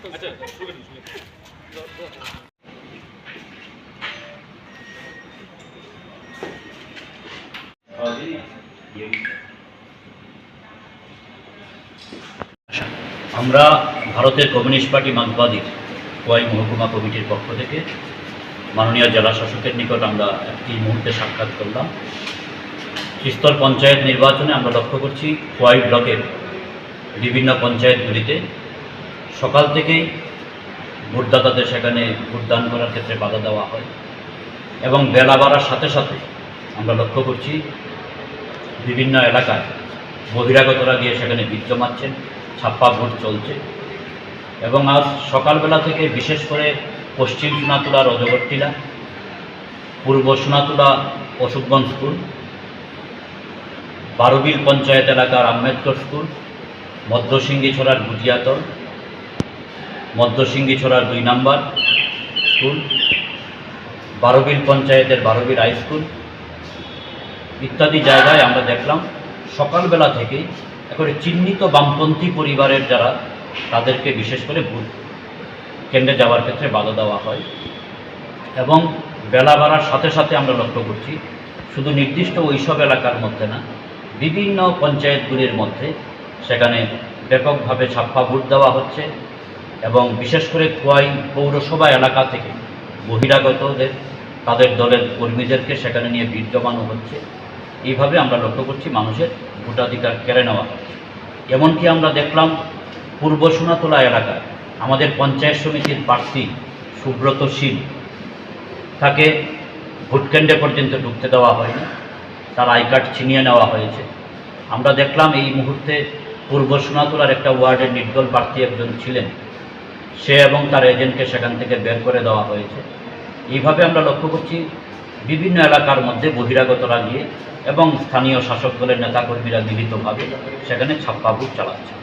আমরা ভারতের communist party মার্কবাদীর কোয়াই মহকুমা কমিটির পক্ষ থেকে মাননীয় জেলা শাসকের নিকট আমরা একটি মুহূর্তে সাক্ষাৎ করলাম। ত্রিস্তর পঞ্চায়েত নির্বাচনে আমরা লক্ষ্য করছি কোয়াই ব্লকের বিভিন্ন পঞ্চায়েতগুলিতে সকাল থেকেই ভোটদাতাদের সেখানে ভোটদান করার ক্ষেত্রে বাধা দেওয়া হয়। এবং বেলা বাড়ার সাথে সাথে আমরা লক্ষ্য করছি বিভিন্ন এলাকায় বহিরাগতরা গিয়ে সেখানে ভিড় জমাচ্ছেন ছাপ্পা ভোট চলছে। এবং আজ সকালবেলা থেকে বিশেষ করে পশ্চিম সোনাতুলা রজগট্টিলা পূর্ব সোনাতুলা অশোকগঞ্জ স্কুল, বারোবিল পঞ্চায়েত এলাকার আম্বেদকর স্কুল মধ্যসিঙ্গিছড়ার গুটিয়াতল মধ্যসিঙ্গিছড়ার দুই নাম্বার স্কুল, বারোবিল পঞ্চায়েতের বারোবিল হাই স্কুল ইত্যাদি জায়গায় আমরা দেখলাম সকালবেলা থেকেই একেবারে চিহ্নিত বামপন্থী পরিবারের যারা, তাদেরকে বিশেষ করে ভোট কেন্দ্রে যাওয়ার ক্ষেত্রে বাধা দেওয়া হয় এবং বেলা বাড়ার সাথে সাথে আমরা লক্ষ্য করছি শুধু নির্দিষ্ট ওইসব এলাকার মধ্যে না, বিভিন্ন পঞ্চায়েতগুলির মধ্যে সেখানে ব্যাপকভাবে ছাপ্পা ভোট দেওয়া হচ্ছে। এবং বিশেষ করে খোয়াই পৌরসভা এলাকা থেকে বহিরাগতদের, তাদের দলের কর্মীদেরকে সেখানে নিয়ে ভিড় জমানো হচ্ছে। এইভাবে আমরা লক্ষ্য করছি মানুষের ভোটাধিকার কেড়ে নেওয়া। হচ্ছে এমনকি আমরা দেখলাম পূর্ব সোনাতলা এলাকায় আমাদের পঞ্চায়েত সমিতির প্রার্থী সুব্রত শীল, তাকে ভোটকেন্দ্রে পর্যন্ত ঢুকতে দেওয়া হয়নি। তার আই কার্ড ছিনিয়ে নেওয়া হয়েছে। আমরা দেখলাম এই মুহূর্তে পূর্ব সোনাতলার একটা ওয়ার্ডের নির্দল প্রার্থী একজন ছিলেন। সে এবং তার এজেন্টকে সেখান থেকে বের করে দেওয়া হয়েছে। এইভাবে আমরা লক্ষ্য করছি, বিভিন্ন এলাকার মধ্যে বহিরাগতরা গিয়ে এবং স্থানীয় শাসক দলের নেতাকর্মীরা মিলিতভাবে সেখানে ছাপ্পাভুট চালাচ্ছে।